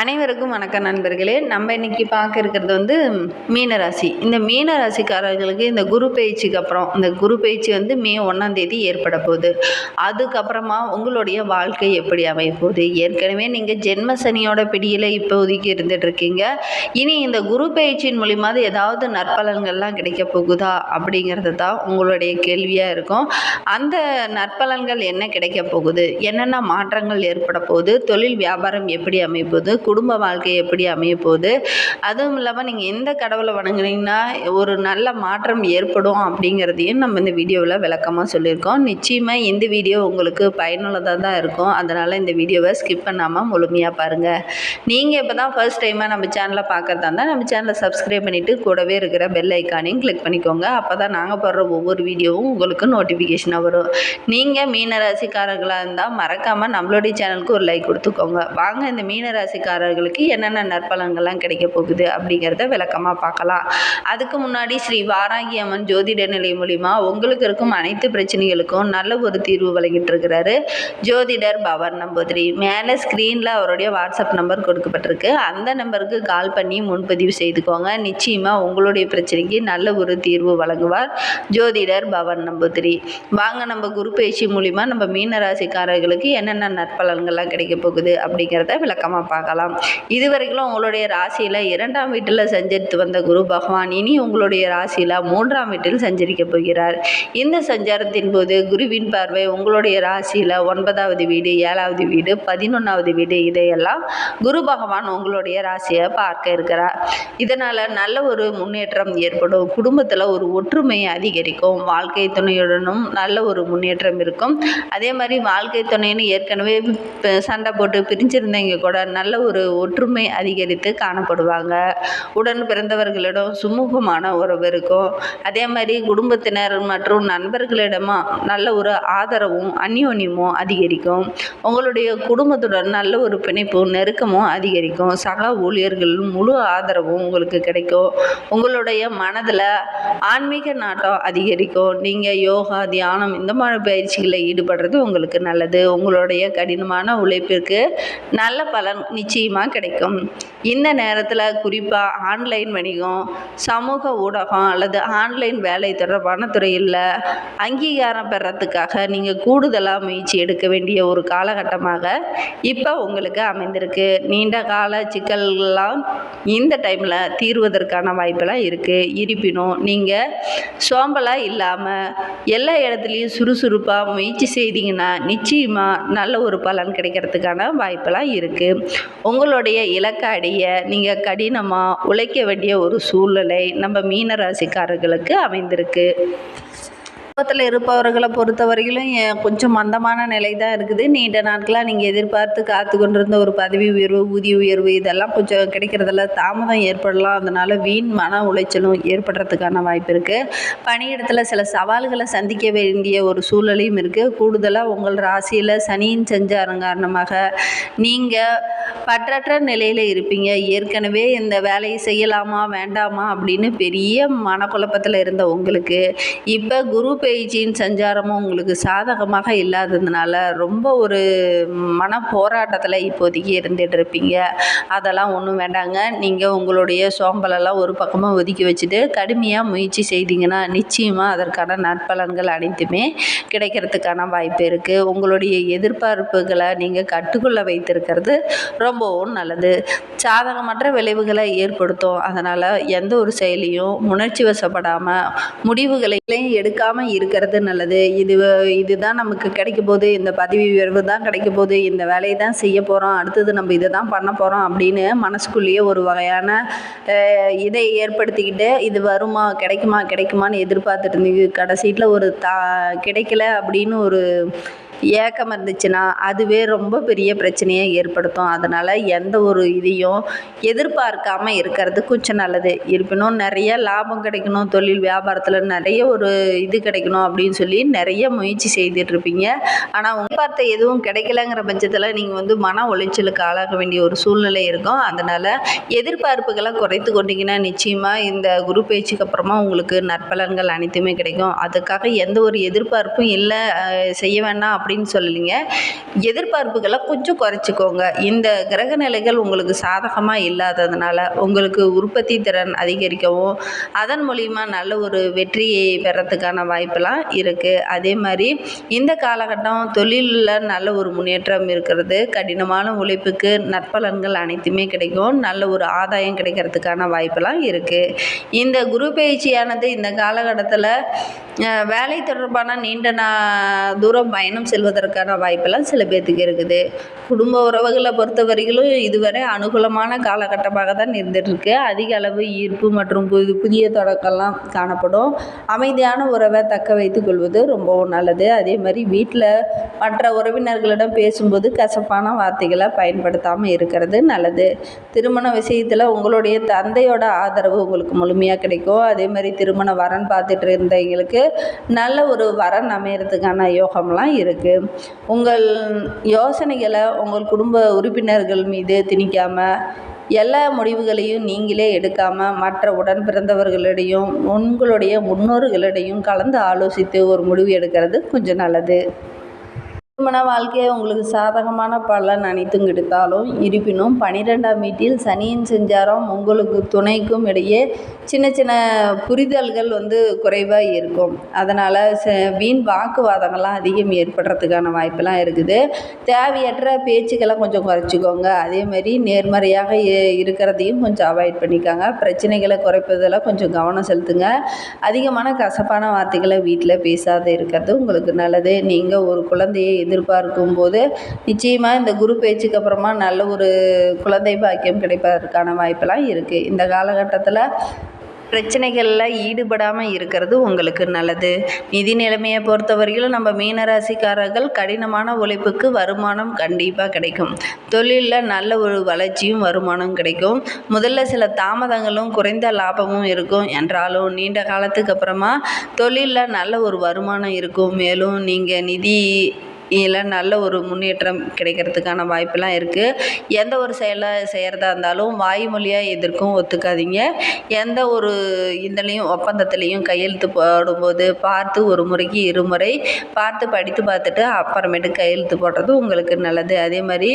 அனைவருக்கும் வணக்கம் நண்பர்களே. நம்ம இன்னைக்கு பார்க்க இருக்கிறது வந்து மீனராசி. இந்த மீனராசிக்காரர்களுக்கு இந்த குரு பயிற்சிக்கு அப்புறம் இந்த குரு பயிற்சி வந்து மே ஒன்றாம் தேதி ஏற்பட போகுது. அதுக்கப்புறமா உங்களுடைய வாழ்க்கை எப்படி அமைய போகுது? ஏற்கனவே நீங்கள் ஜென்ம சனியோட பிடியில் இப்போதைக்கு இருந்துட்டு இருக்கீங்க. இனி இந்த குரு பயிற்சியின் மூலிமா ஏதாவது நற்பலன்கள்லாம் கிடைக்க போகுதா? அப்படிங்கிறது தான் உங்களுடைய கேள்வியாக இருக்கும். அந்த நற்பலன்கள் என்ன கிடைக்க போகுது? என்னென்ன மாற்றங்கள் ஏற்பட போகுது? தொழில் வியாபாரம் எப்படி அமைப்போது குடும்ப வாழ்க்கை எப்படி அமைய போகுது அதுவும் இல்லாமல் நீங்கள் எந்த கடவுளை வணங்குனீங்கன்னா ஒரு நல்ல மாற்றம் ஏற்படும் அப்படிங்கிறதையும் நம்ம இந்த வீடியோவில் விளக்கமாக சொல்லியிருக்கோம். நிச்சயமாக இந்த வீடியோ உங்களுக்கு பயனுள்ளதாக தான் இருக்கும். அதனால் இந்த வீடியோவை ஸ்கிப் பண்ணாமல் முழுமையாக பாருங்கள் நீங்கள் இப்போ தான் ஃபர்ஸ்ட் டைமாக நம்ம சேனலை பார்க்கறதா இருந்தால் நம்ம சேனலை சப்ஸ்கிரைப் பண்ணிவிட்டு கூடவே இருக்கிற பெல் ஐக்கானையும் கிளிக் பண்ணிக்கோங்க. அப்போ தான் நாங்கள் போடுற ஒவ்வொரு வீடியோவும் உங்களுக்கு நோட்டிஃபிகேஷனாக வரும். நீங்கள் மீனராசிக்காரர்களாக இருந்தால் மறக்காமல் நம்மளுடைய சேனலுக்கு ஒரு லைக் கொடுத்துக்கோங்க. வாங்க இந்த மீனராசிக்காரர்களுக்கு என்னென்ன நற்பலன்கள்லாம் கிடைக்க போகுது அப்படிங்கிறத விளக்கமாக பார்க்கலாம். அதுக்கு முன்னாடி ஸ்ரீ வாராகி அம்மன் ஜோதிட நிலை மூலிமா உங்களுக்கு இருக்கும் அனைத்து பிரச்சனைகளுக்கும் நல்ல ஒரு தீர்வு வழங்கிட்டு இருக்கிறாரு ஜோதிடர் பவர் நம்பூதிரி. மேலே ஸ்க்ரீனில் அவருடைய வாட்ஸ்அப் நம்பர் கொடுக்கப்பட்டிருக்கு. அந்த நம்பருக்கு கால் பண்ணி முன்பதிவு செய்துக்கோங்க. நிச்சயமாக உங்களுடைய பிரச்சனைக்கு நல்ல ஒரு தீர்வு வழங்குவார் ஜோதிடர் பவன் நம்பூதிரி. வாங்க நம்ம குரு பயிற்சி மூலிமா நம்ம மீனராசிக்காரர்களுக்கு என்னென்ன நற்பலன்கள்லாம் கிடைக்க போகுது அப்படிங்கிறத விளக்கமாக பார்க்கலாம். இதுவரைக்கும் உங்களுடைய ராசியில் இரண்டாம் வீட்டில் சஞ்சரித்து வந்த குரு பகவான் இனி உங்களுடைய ராசியில் மூன்றாம் வீட்டில் சஞ்சரிக்க போகிறார். இந்த சஞ்சாரத்தின் போது குருவின் பார்வை உங்களுடைய ராசியில் ஒன்பதாவது வீடு ஏழாவது வீடு பதினொன்றாவது வீடு இதையெல்லாம் குரு பகவான் உங்களுடைய ராசியை பார்க்க இருக்கிறார். இதனால் நல்ல ஒரு முன்னேற்றம் ஏற்படும். குடும்பத்தில் ஒரு ஒற்றுமை அதிகரிக்கும். வாழ்க்கை துணையுடனும் நல்ல ஒரு முன்னேற்றம் இருக்கும். அதே மாதிரி வாழ்க்கை துணைன்னு ஏற்கனவே சண்டை போட்டு பிரிஞ்சிருந்தவங்க கூட நல்ல ஒரு ஒற்றுமை அதிகரித்து காணப்படுவாங்க. உடன் பிறந்தவர்களிடம் சுமூகமான உறவு இருக்கும். அதே மாதிரி குடும்பத்தினர் மற்றும் நண்பர்களிடமா நல்ல ஒரு ஆதரவும் அந்யோன்யமும் அதிகரிக்கும். உங்களுடைய குடும்பத்துடன் நல்ல ஒரு பிணைப்பும் நெருக்கமும் அதிகரிக்கும். சக ஊழியர்கள் முழு ஆதரவும் உங்களுக்கு கிடைக்கும். உங்களுடைய மனதில் ஆன்மீக நாட்டம் அதிகரிக்கும். நீங்கள் யோகா தியானம் இந்த மாதிரி பயிற்சிகளில் ஈடுபடுறது உங்களுக்கு நல்லது. உங்களுடைய கடினமான உழைப்பிற்கு நல்ல பலன் நிச்சயமாக கிடைக்கும். இந்த நேரத்தில் குறிப்பாக ஆன்லைன் வணிகம் சமூக ஊடகம் அல்லது ஆன்லைன் வேலை தொடர்பான துறையில் அங்கீகாரம் பெறத்துக்காக நீங்கள் கூடுதலாக முயற்சி எடுக்க வேண்டிய ஒரு காலகட்டமாக இப்போ உங்களுக்கு அமைந்திருக்கு. நீண்ட கால சிக்கல்கள்லாம் இந்த டைமில் தீர்வதற்கான வாய்ப்பெல்லாம் இருக்குது இருப்பினும் நீங்கள் சோம்பலாக இல்லாமல் எல்லா இடத்துலையும் சுறுசுறுப்பாக முயற்சி செய்தீங்கன்னா நிச்சயமாக நல்ல ஒரு பலன் கிடைக்கிறதுக்கான வாய்ப்பெல்லாம் இருக்குது உங்களுடைய இலக்கை அடைய நீங்கள் கடினமாக உழைக்க வேண்டிய ஒரு சூழ்நிலை நம்ம மீனராசிக்காரர்களுக்கு அமைந்திருக்கு. குடும்பத்தில் இருப்பவர்களை பொறுத்த வரையிலும் கொஞ்சம் மந்தமான நிலை தான் இருக்குது. நீண்ட நாட்களாக நீங்கள் எதிர்பார்த்து காத்து கொண்டிருந்த ஒரு பதவி உயர்வு ஊதிய உயர்வு இதெல்லாம் கொஞ்சம் கிடைக்கிறதுல தாமதம் ஏற்படலாம். அதனால் வீண் மன உளைச்சலும் ஏற்படுறதுக்கான வாய்ப்பு இருக்குது பணியிடத்தில் சில சவால்களை சந்திக்க வேண்டிய ஒரு சூழலையும் இருக்குது கூடுதலாக உங்கள் ராசியில் சனியின் சஞ்சாரம் காரணமாக நீங்கள் பற்றற்ற நிலையில் இருப்பீங்க. ஏற்கனவே இந்த வேலையை செய்யலாமா வேண்டாமா அப்படின்னு பெரிய மனக்குழப்பத்தில் இருந்த உங்களுக்கு இப்போ குரு பயிற்சியின் சஞ்சாரமும் உங்களுக்கு சாதகமாக இல்லாததுனால ரொம்ப ஒரு மன போராட்டத்தில் இப்போதைக்கு இருந்துகிட்டு இருப்பீங்க அதெல்லாம் ஒன்றும் வேண்டாங்க. நீங்கள் உங்களுடைய சோம்பலெல்லாம் ஒரு பக்கமாக ஒதுக்கி வச்சுட்டு கடுமையாக முயற்சி செய்தீங்கன்னா நிச்சயமாக அதற்கான நற்பலன்கள் அனைத்துமே கிடைக்கிறதுக்கான வாய்ப்பு இருக்குது உங்களுடைய எதிர்பார்ப்புகளை நீங்கள் கட்டுக்குள்ளே வைத்திருக்கிறது ரொம்பவும் நல்லது. சாதகமற்ற விளைவுகளை ஏற்படுத்தும். அதனால் எந்த ஒரு செயலையும் உணர்ச்சி வசப்படாமல் முடிவுகளையும் எடுக்காமல் இருக்கிறது நல்லது. இது இதுதான் நமக்கு கிடைக்க போகுது. இந்த பதவி உயர்வு தான் கிடைக்க போகுது. இந்த வேலையை தான் செய்ய போகிறோம் அடுத்தது நம்ம இதை தான் பண்ண போகிறோம் அப்படின்னு மனசுக்குள்ளேயே ஒரு வகையான இதை ஏற்படுத்திக்கிட்டு இது வருமா கிடைக்குமா கிடைக்குமான்னு எதிர்பார்த்துட்டு இருந்தீங்க. கடைசியில் ஒரு தா கிடைக்கல அப்படின்னு ஒரு ஏக்கம் இருந்துச்சுன்னா அதுவே ரொம்ப பெரிய பிரச்சனையை ஏற்படுத்தும். அதனால் எந்த ஒரு இதையும் எதிர்பார்க்காம இருக்கிறது கொஞ்சம் நல்லது. இருப்பினும் நிறைய லாபம் கிடைக்கணும் தொழில் வியாபாரத்தில் நிறைய ஒரு இது கிடைக்கணும் அப்படின்னு சொல்லி நிறைய முயற்சி செய்துட்ருப்பீங்க ஆனால் உங்கள் பார்த்த எதுவும் கிடைக்கலங்கிற பட்சத்தில் நீங்கள் வந்து மன உளைச்சலுக்கு ஆளாக வேண்டிய ஒரு சூழ்நிலை இருக்கும். அதனால் எதிர்பார்ப்புகளை குறைத்து கொண்டீங்கன்னா நிச்சயமாக இந்த குரு பேச்சுக்கு அப்புறமா உங்களுக்கு நற்பலன்கள் அனைத்துமே கிடைக்கும். அதுக்காக எந்த ஒரு எதிர்பார்ப்பும் இல்லை. செய்ய வேண்டாம் அப்படின்னு சொல்லலைங்க. எதிர்பார்ப்புகளை கொஞ்சம் குறைச்சிக்கோங்க. இந்த கிரக நிலைகள் உங்களுக்கு சாதகமாக இல்லாததுனால உங்களுக்கு உற்பத்தி திறன் அதிகரிக்கவும் அதன் மூலிமா நல்ல ஒரு வெற்றியை பெறத்துக்கான வாய்ப்பெல்லாம் இருக்குது அதே மாதிரி இந்த காலகட்டம் தொழிலில் நல்ல ஒரு முன்னேற்றம் இருக்கிறது. கடினமான உழைப்புக்கு நற்பலன்கள் அனைத்துமே கிடைக்கும். நல்ல ஒரு ஆதாயம் கிடைக்கிறதுக்கான வாய்ப்பெல்லாம் இருக்குது இந்த குரு பயிற்சியானது இந்த காலகட்டத்தில் வேலை தொடர்பான நீண்ட நா தூரம் பயணம் செல்வதற்கான வாய்ப்பெல்லாம் சில பேர்த்துக்கு இருக்குது. குடும்ப உறவுகளை பொறுத்த வரையிலும் இதுவரை அனுகூலமான காலகட்டமாக தான் இருந்துகிட்ருக்கு அதிக அளவு ஈர்ப்பு மற்றும் புது புதிய தொடக்கம்லாம் காணப்படும். அமைதியான உறவை தக்க வைத்து கொள்வது ரொம்பவும் நல்லது. அதே மாதிரி வீட்டில் மற்ற உறவினர்களிடம் பேசும்போது கசப்பான வார்த்தைகளை பயன்படுத்தாமல் இருக்கிறது நல்லது. திருமண விஷயத்தில் உங்களுடைய தந்தையோட ஆதரவு உங்களுக்கு முழுமையாக கிடைக்கும். அதே மாதிரி திருமண வரன் பார்த்துட்டு இருந்தவங்களுக்கு நல்ல ஒரு வரன் அமையறதுக்கான யோகம்லாம் இருக்குது உங்கள் யோசனைகளை உங்கள் குடும்ப உறுப்பினர்கள் மீது திணிக்காமல் எல்லா முடிவுகளையும் நீங்களே எடுக்காமல் மற்ற உடன் பிறந்தவர்களிடையும் உங்களுடைய முன்னோர்களிடையும் கலந்து ஆலோசித்து ஒரு முடிவு எடுக்கிறது கொஞ்சம் நல்லது. திருமண வாழ்க்கையை உங்களுக்கு சாதகமான பலன் அனைத்தும் கிடைத்தாலும் இருப்பினும் பனிரெண்டாம் வீட்டில் சனியின் செஞ்சாரம் உங்களுக்கு துணைக்கும் இடையே சின்ன சின்ன புரிதல்கள் வந்து குறைவாக இருக்கும். அதனால் ச வீண் வாக்குவாதங்கள்லாம் அதிகம் ஏற்படுறதுக்கான வாய்ப்பெல்லாம் இருக்குது. தேவையற்ற பேச்சுக்களை கொஞ்சம் குறைச்சிக்கோங்க. அதே மாதிரி நேர்மறையாக இருக்கிறதையும் கொஞ்சம் அவாய்ட் பண்ணிக்கோங்க. பிரச்சனைகளை குறைப்பதில் கொஞ்சம் கவனம் செலுத்துங்க. அதிகமான கசப்பான வார்த்தைகளை வீட்டில் பேசாத இருக்கிறது உங்களுக்கு நல்லது. நீங்கள் ஒரு குழந்தையை எதிர்பார்க்கும் போது நிச்சயமாக இந்த குரு பேச்சுக்கு அப்புறமா நல்ல ஒரு குழந்தை பாக்கியம் கிடைப்பதற்கான வாய்ப்பெல்லாம் இருக்குது இந்த காலகட்டத்தில் பிரச்சனைகளில் ஈடுபடாமல் இருக்கிறது உங்களுக்கு நல்லது. நிதி நிலைமையை பொறுத்தவரையிலும் நம்ம மீனராசிக்காரர்கள் கடினமான உழைப்புக்கு வருமானம் கண்டிப்பாக கிடைக்கும். தொழிலில் நல்ல ஒரு வளர்ச்சியும் வருமானம் கிடைக்கும். முதல்ல சில தாமதங்களும் குறைந்த லாபமும் இருக்கும். என்றாலும் நீண்ட காலத்துக்கு அப்புறமா தொழிலில் நல்ல ஒரு வருமானம் இருக்கும். மேலும் நீங்கள் நிதி இதில் நல்ல ஒரு முன்னேற்றம் கிடைக்கிறதுக்கான வாய்ப்பெல்லாம் இருக்குது எந்த ஒரு செயலை செய்கிறதா இருந்தாலும் வாய்மொழியாக எதற்கும் ஒத்துக்காதீங்க. எந்த ஒரு இதுலேயும் ஒப்பந்தத்துலேயும் கையெழுத்து போடும்போது பார்த்து ஒரு முறைக்கு இருமுறை பார்த்து படித்து பார்த்துட்டு அப்புறமேட்டு கையெழுத்து போடுறது உங்களுக்கு நல்லது. அதே மாதிரி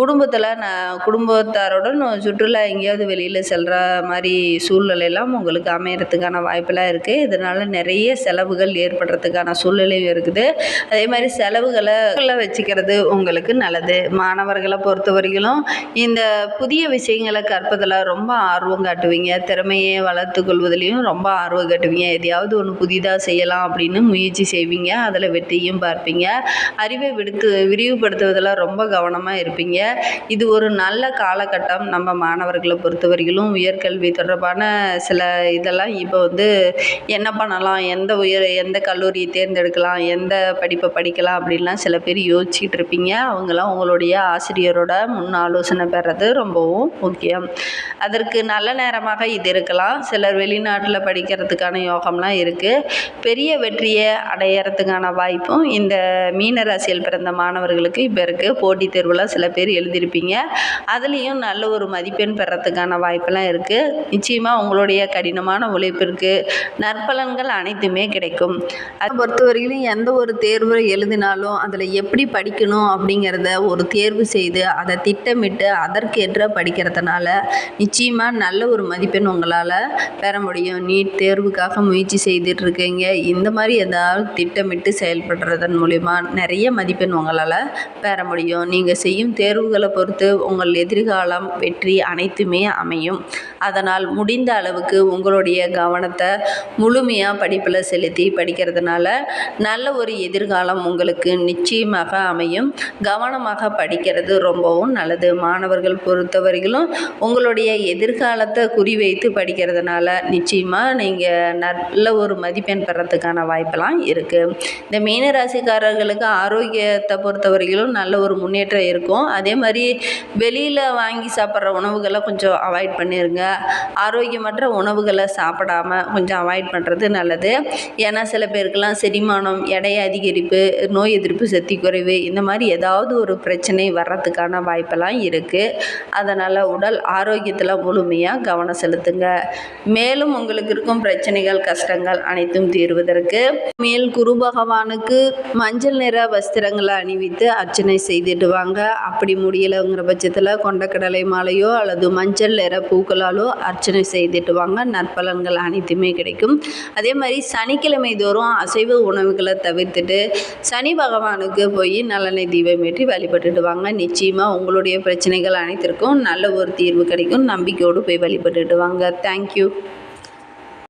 குடும்பத்தில் நான் குடும்பத்தாருடன் சுற்றுலா எங்கேயாவது வெளியில் செல்கிற மாதிரி சூழ்நிலையெல்லாம் உங்களுக்கு அமையறதுக்கான வாய்ப்பெல்லாம் இருக்குது இதனால் நிறைய செலவுகள் ஏற்படுறதுக்கான சூழ்நிலையும் இருக்குது. அதே மாதிரி செலவுகள் உள்ள வச்சுக்கிறது உங்களுக்கு நல்லது. மாணவர்களை பொறுத்த வரையிலும் இந்த புதிய விஷயங்களை கற்பதில் ரொம்ப ஆர்வம் காட்டுவீங்க. திறமையை வளர்த்து கொள்வதிலையும் ரொம்ப ஆர்வம் காட்டுவீங்க. எதையாவது ஒன்று புதிதாக செய்யலாம் அப்படின்னு முயற்சி செய்வீங்க. அதில் வெற்றியும் பார்ப்பீங்க. அறிவை விடுத்து விரிவுபடுத்துவதில் ரொம்ப கவனமாக இருப்பீங்க. இது ஒரு நல்ல காலகட்டம் நம்ம மாணவர்களை பொறுத்த வரையிலும். உயர்கல்வி தொடர்பான சில இதெல்லாம் இப்போ வந்து என்ன பண்ணலாம்? எந்த உயர் எந்த கல்லூரியை தேர்ந்தெடுக்கலாம்? எந்த படிப்பை படிக்கலாம்? அப்படின்லாம் சில பேர் யோசிச்சுட்டு இருப்பீங்க அவங்களாம் உங்களுடைய ஆசிரியரோட முன் ஆலோசனை பெறது ரொம்பவும் முக்கியம். அதற்கு நல்ல நேரமாக இது இருக்கலாம். சிலர் வெளிநாட்டில் படிக்கிறதுக்கான யோகம்லாம் இருக்குது பெரிய வெற்றியை அடையறதுக்கான வாய்ப்பும் இந்த மீன ராசியில் பிறந்த மாணவர்களுக்கு இப்போ இருக்குது போட்டித் தேர்வுலாம் சில பேர் எழுதியிருப்பீங்க. அதுலேயும் நல்ல ஒரு மதிப்பெண் பெறத்துக்கான வாய்ப்பெல்லாம் இருக்குது நிச்சயமாக உங்களுடைய கடினமான உழைப்பிற்கு நற்பலன்கள் அனைத்துமே கிடைக்கும். அதை பொறுத்தவரையிலும் எந்த ஒரு தேர்வு எழுதினாலும் அதில் எப்படி படிக்கணும் அப்படிங்கிறத ஒரு தேர்வு செய்து அதை திட்டமிட்டு அதற்கேற்ற படிக்கிறதுனால நிச்சயமாக நல்ல ஒரு மதிப்பெண் உங்களால் பெற முடியும். நீட் தேர்வுக்காக முயற்சி செய்துட்டு இருக்கீங்க. இந்த மாதிரி ஏதாவது திட்டமிட்டு செயல்படுறதன் மூலிமா நிறைய மதிப்பெண் உங்களால் பெற முடியும். நீங்கள் செய்யும் தேர்வுகளை பொறுத்து உங்கள் எதிர்காலம் வெற்றி அனைத்துமே அமையும். அதனால் முடிந்த அளவுக்கு உங்களுடைய கவனத்தை முழுமையாக படிப்பில் செலுத்தி படிக்கிறதுனால நல்ல ஒரு எதிர்காலம் உங்களுக்கு நிச்சயமாக அமையும். கவனமாக படிக்கிறது ரொம்பவும் நல்லது. மாணவர்கள் பொறுத்தவரையிலும் உங்களுடைய எதிர்காலத்தை குறிவைத்து படிக்கிறதுனால நிச்சயமாக நீங்கள் நல்ல ஒரு மதிப்பெண் பெறத்துக்கான வாய்ப்பெல்லாம் இருக்குது இந்த மீனராசிக்காரர்களுக்கு ஆரோக்கியத்தை பொறுத்தவரையிலும் நல்ல ஒரு முன்னேற்றம் இருக்கும். அதே மாதிரி வெளியில் வாங்கி சாப்பிட்ற உணவுகளை கொஞ்சம் அவாய்ட் பண்ணிடுங்க ஆரோக்கியமற்ற உணவுகளை சாப்பிடாம கொஞ்சம் அவாய்ட் பண்ணுறது நல்லது. ஏன்னா சில பேருக்கெல்லாம் செரிமானம் எடை அதிகரிப்பு நோய் எதிர்ப்பு எதிர்ப்பு சக்தி குறைவு இந்த மாதிரி ஏதாவது ஒரு பிரச்சனை வர்றதுக்கான வாய்ப்பெல்லாம் இருக்குது அதனால் உடல் ஆரோக்கியத்தில் முழுமையாக கவனம் செலுத்துங்க. மேலும் உங்களுக்கு இருக்கும் பிரச்சனைகள் கஷ்டங்கள் அனைத்தும் தீர்வதற்கு மேல் குரு பகவானுக்கு மஞ்சள் நிற வஸ்திரங்களை அணிவித்து அர்ச்சனை செய்திடுவாங்க அப்படி முடியலைங்கிற பட்சத்தில் கொண்டக்கடலை மாலையோ அல்லது மஞ்சள் நிற பூக்களாலோ அர்ச்சனை செய்திடுவாங்க நற்பலன்கள் அனைத்துமே கிடைக்கும். அதே மாதிரி சனிக்கிழமை தோறும் அசைவ உணவுகளை தவிர்த்துட்டு சனி பகவான் பகவானுக்கு போய் நல்லெண்ணெய் தீபம் ஏற்றி வழிபட்டுட்டு வாங்க. நிச்சயமாக உங்களுடைய பிரச்சனைகள் அனைத்திற்கும் நல்ல ஒரு தீர்வு கிடைக்கும். நம்பிக்கையோடு போய் வழிபட்டுட்டு வாங்க. தேங்க்யூ